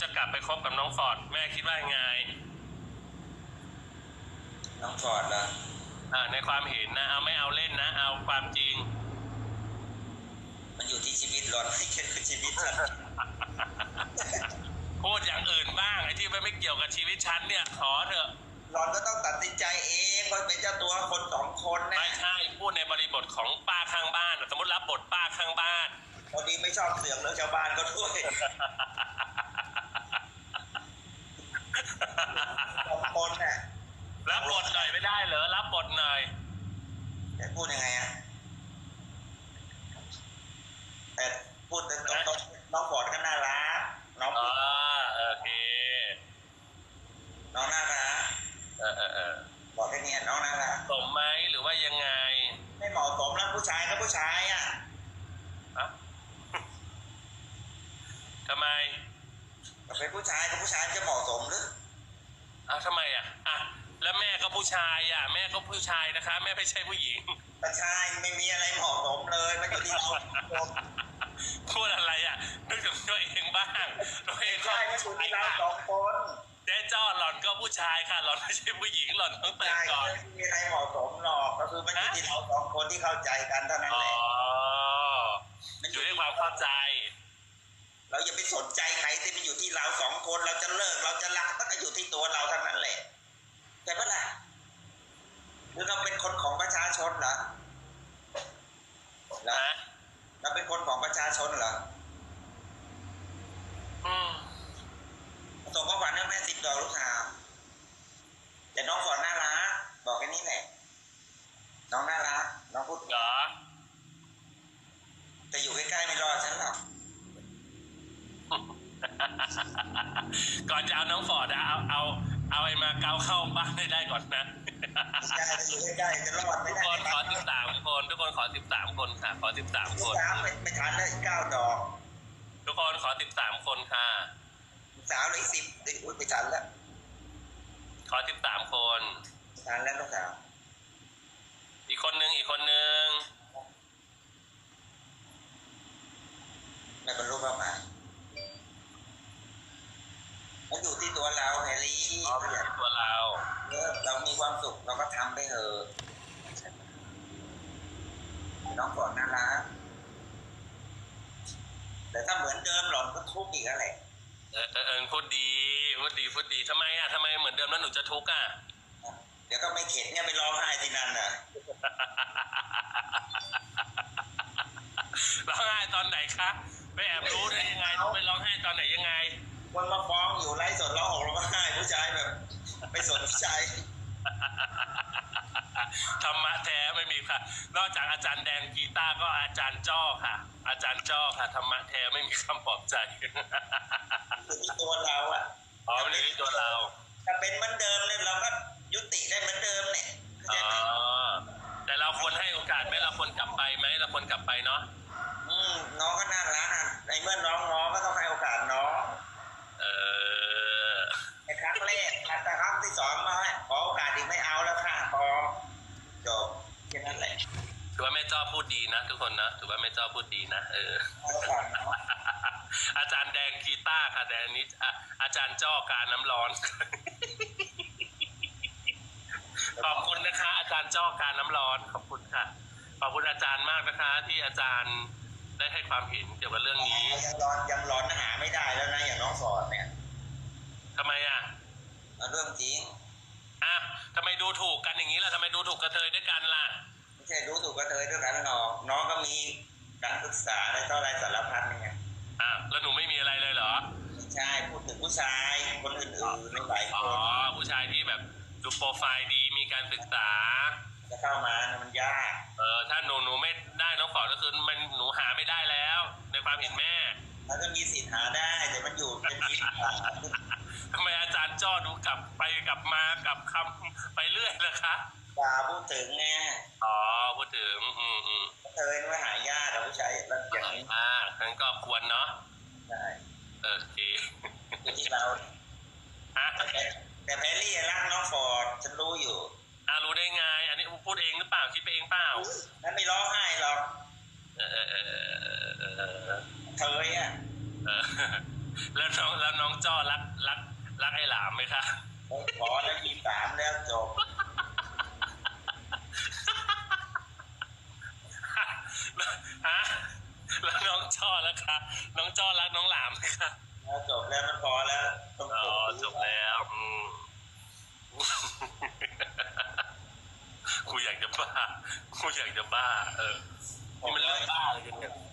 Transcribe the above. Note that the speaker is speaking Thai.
จะกลับไปคบกับน้องฟอร์ดแม่คิดว่ายังไง น้องฟอร์ดเหรออ่าในความเห็นนะ เอาไม่เอาเล่นนะ เอาความจริง มันอยู่ที่ชีวิตหลอนไม่ใช่ชีวิตฉันพูดอย่างอื่นบ้างไอ้ที่ไม่ไม่เกี่ยวกับชีวิตฉันเนี่ยขอเถอะหลอนก็ต้องตัดสินใจเองเพราะเป็นเจ้าตัวคนสองคนนะไม่ใช่พูดในบริบทของป้าข้างบ้าน สมมติรับบทป้าข้างบ้านพอดีไม่ชอบเสือกเรื่องชาวบ้านก็ด้วยสองคนน่ะ รับบทหน่อยไม่ได้เหรอรับบทหน่อย แต่พูดยังไงอะแต่พูดตรงๆน้องฟอร์ดก็น่ารักน้อง อ๋อโอเค น้องน่ารัก เออเออเออ บอกแค่นี้น้องน่ารัก สมไหมหรือว่ายังไง ไม่เหมาะสมแล้วผู้ชายก็ผู้ชายอะอะทำไมก็เป็นผู้ชายกับผู้ชายจะเหมาะสมหรืออ้าวทำไมอะอะแล้วแม่ก็ผู้ชายอะ แม่ก็ผู้ชายนะคะ แม่ไม่ใช่ผู้หญิงผู้ชายไม่มีอะไรเหมาะสมเลยมันอยู่ที่เรา พูดอะไรอะ นึกถึงตัวเองบ้างตัวเองก็ ใช่มันอยู่ที่เราสองคน แจ้จ้อหล่อนก็ผู้ชายค่ะหล่อนไม่ใช่ผู้หญิงหล่อนต้องเตือนใช่ก่อนไม่มีอะไรเหมาะสมหรอกก็คือมันอยู่ที่เราสองคนที่เข้าใจกันเท่านั้นอ๋อแหละมันอยู่ที่ความเข้าใจ เราอย่าไปสนใจใครที่มันอยู่ที่เราสองคนเราจะเลิกเราจะรักมันก็อยู่ที่ตัวเราเท่านั้นแหละใช่ปะล่ะหรือเราเป็นคนของประชาชนเหรอเหรอนะเราเป็นคนของประชาชนเหรออืมส่งข้อความให้แม่สิบดอกลูกสาวแต่น้องฟอร์ดน่ารักบอกแค่นี้แหละ น้องน่ารักน้องพูดเหรอแต่อยู่ใกล้ๆไม่รอดฉันหรอกก่อนจะเอาน้องฟอร์ดอะเอาเอา เอาไอ้มาเกาเข้าบ้านให้ได้ก่อนนะไม่ใช่จะอยู่ใกล้ๆจะรอดไม่ทุกได้คนขอสิบสามคน ทุกคนขอสิบสามคนค่ะ ขอสิบสามลูคกนสาวไม่ไม่ทันเลยเก้าดอกทุกคนขอสิบสามคนค่ะลูกสาวเหลยสิบอุ้ยไม่ทันแล้วขอสิบสามคน ไม่ทันแล้วลูกสาวอีก คนนึงอีกคนนึงไม่บรรลุเป้าหมายมันอยู่ที่ตัวเราแฮร์รี่อ๋อไม่ใช่ตัวเราเออเรามีความสุขเราก็ทำไปเถอะน้องก่อนน่ารักแต่ถ้าเหมือนเดิมหลอนก็ทุกข์อีกแล้วแหละเออเออเออพูดดีพูดดีพูดดีทำไมอะทำไมเหมือนเดิมแล้วหนูจะทุกข์อะเดี๋ยวก็ไม่เข็ดเนี่ยไปร้องไห้ที่นั่นน่ะร้องไห้ตอนไหนคะไปแอบรู้ได้ยังไงหนูไปร้องไห้ตอนไหนยังไงคนมาฟ้องอยู่ไล่สดร้องออกร้องไห้ผู้ชายแบบไม่สนใจธรรมะแท้ไม่มีค่ะ นอกจากอาจารย์แดงกีตาร์ก็อาจารย์จ้อค่ะ อาจารย์จ้อค่ะธรรมะแท้ไม่มีคำปลอบใจอยู่ที่ตัวเราอะอ๋อมันอยู่ที่ตัวเราถ้าเป็นเหมือนเดิม น้องก็น่ารักอะในเมื่อน้องน้องก็ต้องให้โอกาสน้อง เออในครั้งแรกแต่ครั้งที่สองมาให้ขอโอกาสอีกไม่เอาแล้วค่ะพอจบแค่นั้นแหละถือว่าแม่จ้อพูดดีนะทุกคนนะถือว่าแม่จ้อพูดดีนะเออให้โอกาสน้องอาจารย์แดงกีตาร์ค่ะแต่อันนี้อะอาจารย์จ้อการน้ำร้อน ขอบคุณนะคะ อาจารย์จ้อการน้ำร้อน ขอบคุณค่ะ ขอบคุณอาจารย์มากนะคะ ที่อาจารย์ ได้ให้ความเห็นเกี่ยวกับเรื่องนี้ ยังร้อนยังร้อนหาไม่ได้แล้วนะอย่างน้องฟอร์ดเนี่ยทำไมอะเอาเรื่องจริงอะทำไมดูถูกกันอย่างนี้ล่ะทำไมดูถูกกระเทยด้วยกันล่ะไม่ใช่รู้ถูกกระเทยด้วยกันหรอกน้องก็มีการศึกษาอะไรเท่าไรสารพัดนี่ไงอะแล้วหนูไม่มีอะไรเลยเหรอไม่ใช่พูดถึงผู้ชายคนอื่นๆในหลายคอ๋อนผู้ชายที่แบบดูโปรไฟล์ดีมีการศึกษา จะเข้ามาเนี่ยมันยากเออถ้าหนูหนูไม่ได้น้องฟอร์ดก็คือมันหนูหาไม่ได้แล้ว ในความเห็นแม่แล้วก็มีสิทธิ์หาได้แต่มันอยู่เป็นมีหาทำไมอาจารย์จ้อดูกลับไปกลับมากลับคำไปเรื่อยล่ะคะป่าพูดถึงไงอ๋อพูดถึงอืมอืมเธอไม่หายากแต่ผู้ชายแล้วอย่างนี้อ่างั้นก็ควรเนาะใช่เออโอเคอยู่ที่เราอะ แต่แต่แพรรี่รักน้องฟอร์ดฉันรู้อยู่ อะรู้ได้ไง อันนี้พูดเองหรือเปล่าคิดไปเองเปล่า นั้นไม่ร้องไห้หรอก เออเออเออเออเออ เธออะ เออ แล้วแล้วน้องแล้วน้องจ้อรักรักรักไอ้หลามไหมคะไม่ขอแล้วมีสามแล้วจบฮะแล้วน้องจ้อแล้วคะน้องจ้อรักน้องหลามไหมคะแล้วจบแล้วมันพอแล้วต้องอ๋อจจบแล้วอืมกูอยากจะบ้ากูอยากจะบ้า เออนี่มันเรื่องบ้าอะไรกันเนี่ยอืม